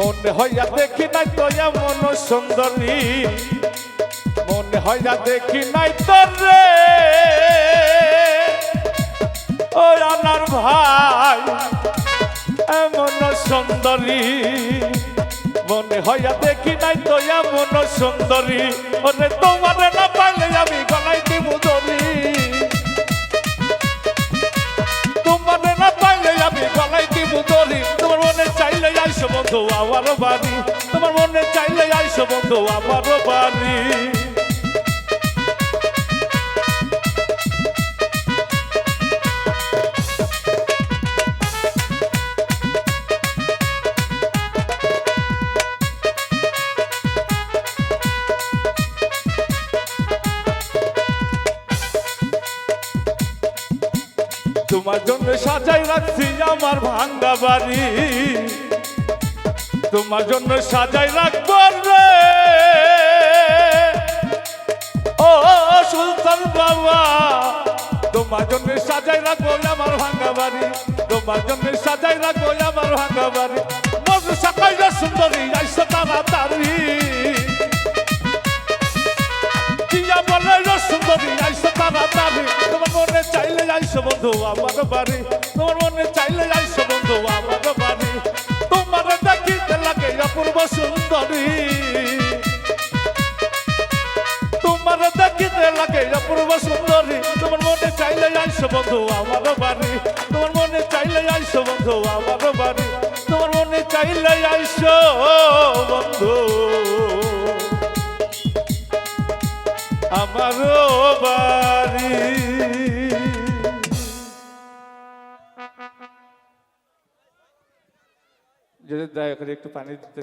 মনে হইয়া দেখি নাই তো এমন সুন্দরী। মনে হইয়া দেখি নাই তো রে। ও রানার ভাই, এমন সুন্দরী। মনে হইয়া দেখি নাই তো এমন সুন্দরী। ওরে তোমার না পাইলে আমি গলাই দিব দরি তোমার না পাইলে আমি গলাই দিব দরি বন্ধু, আমার বাড়ি। তোমার মনে চাইলে আইসো বন্ধু, আমার বাড়ি। তোমার জন্য সাজাই রাখছি আমার ভাঙ্গা বাড়ি। তোমার জন্য সাজাই রাখব রে। ও সুলতান বাবা, তোমার জন্য সাজাই রাখব আমার ভাঙ্গা বাড়ি। তোমার জন্য সাজাই রাখব আমার ভাঙ্গা বাড়ি। মজ সাকাই সুন্দরী, আইসো তাড়াতাড়ি। কিয়া বলে সুন্দরী, আইসো তাড়াতাড়ি। তোমার মনে চাইলে আইসো বন্ধু আমার বাড়ি। তোমার মনে চাইলে আইসো সুন্দরী তোমার দেখিতে লাগে অপূর্ব সুন্দরী। তোমার মনে চাইলে আইসো বন্ধু, আমার বাড়ি। তোমার মনে চাইলে আইসো বন্ধু, আমার বাড়ি। তোমার মনে চাইলে আইসো বন্ধু। আমারও বাড়ি। যদি দয়া করে একটু পানি দিতে